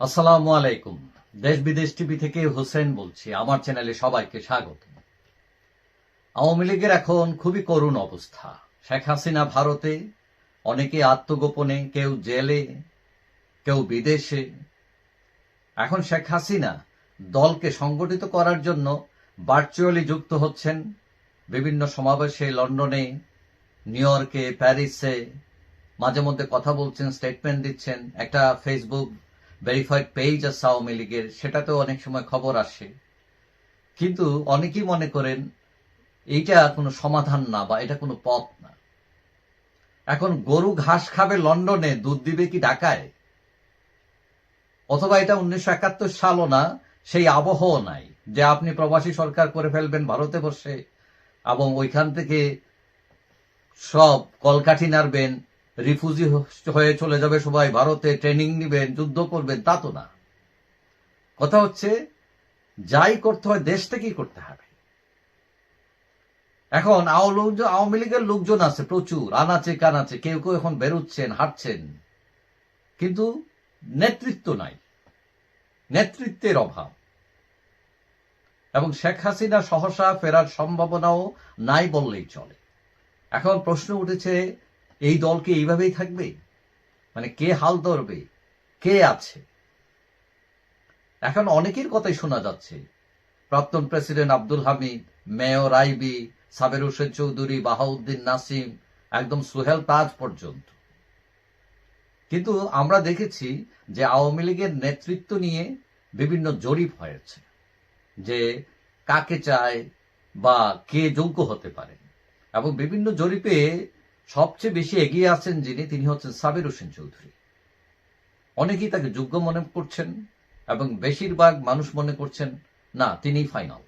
আসসালামু আলাইকুম। দেশ বিদেশ টিভি থেকে হোসেন বলছি। আমার চ্যানেলে সবাইকে স্বাগত। আওয়ামী লীগের এখন খুবই করুণ অবস্থা। শেখ হাসিনা ভারতে, অনেকে আত্মগোপনে, কেউ জেলে, কেউ বিদেশে। এখন শেখ হাসিনা দলকে সংগঠিত করার জন্য ভার্চুয়ালি যুক্ত হচ্ছেন বিভিন্ন সমাবেশে লন্ডনে, নিউ ইয়র্কে, প্যারিসে। মাঝে মধ্যে কথা বলছেন স্টেটমেন্ট দিচ্ছেন। একটা ফেসবুক ভেরিফাইড পেজ আছে আওয়ামী লীগের, সেটাতেও অনেক সময় খবর আসে। কিন্তু অনেকেই মনে করেন এইটা কোনো সমাধান না বা এটা কোনো পথ না। এখন গরু ঘাস খাবে লন্ডনে, দুধ দিবে কি ঢাকায়? অথবা এটা উনিশশো একাত্তর সালও না, সেই আবহাওয়া নাই, যে আপনি প্রবাসী সরকার করে ফেলবেন ভারতে বসে এবং ওইখান থেকে সব কলকাঠি নাড়বেন রিফিউজি হয়ে চলে যাবে সবাই, ভারতে ট্রেনিং নিবেন যুদ্ধ করবেন তা তো না। কথা হচ্ছে, যাই করতে হয়, দেশ থেকেই করতে হবে। এখন আওয়ামী লীগের লোকজন আছে, প্রচুর, আনাচে কানাচে, কেউ কেউ এখন বেরোচ্ছেন, হাঁটছেন। কিন্তু নেতৃত্ব নাই, নেতৃত্বের অভাব। এবং শেখ হাসিনা সহসা ফেরার সম্ভাবনাও নাই বললেই চলে। এখন প্রশ্ন উঠেছে এই দলকে এইভাবেই থাকবে? মানে কে হাল ধরবে? কে আছে? এখন অনেকের কথাই শোনা যাচ্ছে। প্রাক্তন president Abdul Hamid, mayor IB, Saber Hossain Chowdhury, Bahauddin Nasim, একদম সোহেল তাজ পর্যন্ত। কিন্তু আমরা দেখেছি যে আওয়ামী লীগের নেতৃত্ব নিয়ে বিভিন্ন জরিপ হয়েছে যে কাকে চায় বা কে যোগ্য হতে পারে। এবং বিভিন্ন জরিপে সবচেয়ে বেশি এগিয়ে আছেন যিনি, তিনি হচ্ছেন সাবির হোসেন চৌধুরী। অনেকেই তাকে যোগ্য মনে করছেন এবং বেশিরভাগ মানুষ মনে করছেন, না, তিনিই ফাইনাল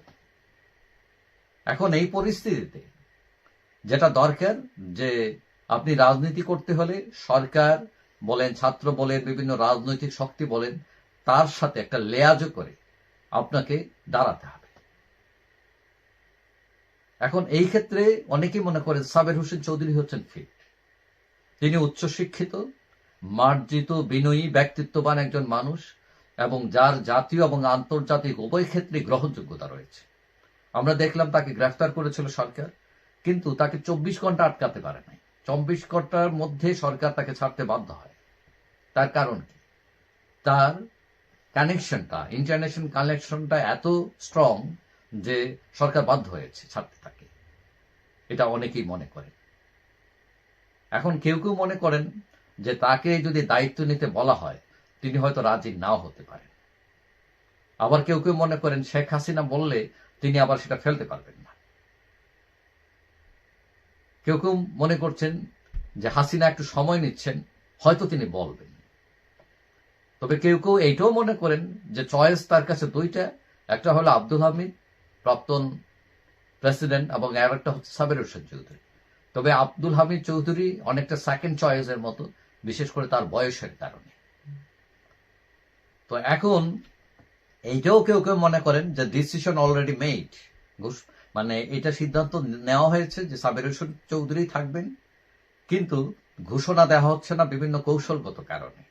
এখন এই পরিস্থিতিতে যেটা দরকার, যে আপনি রাজনীতি করতে হলে সরকার বলেন, ছাত্র বলেন, বিভিন্ন রাজনৈতিক শক্তি বলেন, তার সাথে একটা লেয়াজ করে আপনাকে দাঁড়াতে হবে। এখন এই ক্ষেত্রে অনেকেই মনে করেন সাবের হোসেন চৌধুরী হচ্ছেন ফিট তিনি উচ্চশিক্ষিত, মার্জিত, বিনয়ী, ব্যক্তিত্ববান একজন মানুষ এবং যার জাতীয় এবং আন্তর্জাতিক উভয় ক্ষেত্রে গ্রহণযোগ্যতা রয়েছে। আমরা দেখলাম তাকে গ্রেফতার করেছিল সরকার, কিন্তু তাকে চব্বিশ ঘণ্টা আটকাতে পারে নাই। চব্বিশ ঘণ্টার মধ্যে সরকার তাকে ছাড়তে বাধ্য হয়। তার কারণ কি? তার কানেকশনটা ইন্টারন্যাশনাল কানেকশনটা এত স্ট্রং যে সরকার বাধ্য হয়েছে ছাড়তে থাকে এটা অনেকেই মনে করেন। এখন কেউ কেউ মনে করেন যে তাকে যদি দায়িত্ব নিতে বলা হয়, তিনি হয়তো রাজি নাও হতে পারেন। আবার কেউ কেউ মনে করেন, শেখ হাসিনা বললে তিনি আবার সেটা ফেলতে পারবেন না। কেউ কেউ মনে করছেন যে হাসিনা একটু সময় নিচ্ছেন, হয়তো তিনি বলবেন। তবে কেউ কেউ এইটাও মনে করেন যে চয়েস তার কাছে দুইটা, একটা হলো আব্দুল হামিদ প্রাক্তন প্রেসিডেন্ট এবং আর একটা হচ্ছে সাবের হোসেন চৌধুরী। তবে আব্দুল হামিদ চৌধুরী অনেকটা সেকেন্ড চয়েসের মতো, বিশেষ করে তার বয়সের কারণে। তো এখন এইটাও কেউ কেউ মনে করেন যে ডিসিশন অলরেডি মেড মানে এটা সিদ্ধান্ত নেওয়া হয়েছে যে সাবের হোসেন চৌধুরী থাকবেন, কিন্তু ঘোষণা দেওয়া হচ্ছে না বিভিন্ন কৌশলগত কারণে।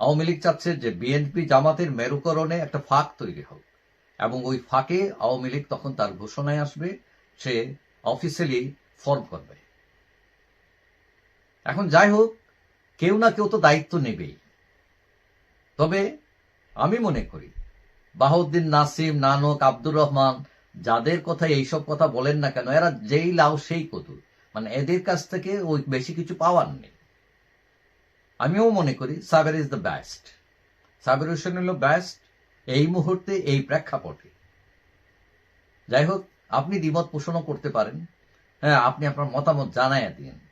আওয়ামী লীগ চাচ্ছে যে বিএনপি জামাতের মেরুকরণে একটা ফাঁক তৈরি হোক। এবং ওই ফাঁকে আওয়ামী লীগ তখন তার ঘোষণায় আসবে, সে অফিসিয়ালি ফর্ম করবে। এখন যাই হোক, কেউ না কেউ তো দায়িত্ব নেবেই। তবে আমি মনে করি, বাহাউদ্দিন নাসিম, নানক, আব্দুর রহমান যাদের কথা এইসব কথা বলেন না কেন, এরা যেই লাও সেই কতু মানে এদের কাছ থেকে ওই বেশি কিছু পাওয়ার নেই। আমিও মনে করি, Saber is the best Saber Hossain হল বেস্ট এই মুহূর্তে এই প্রেক্ষাপটে। যাই হোক, আপনি দ্বিমত পোষণও করতে পারেন। হ্যাঁ আপনি আপনার মতামত জানাইয়া দিন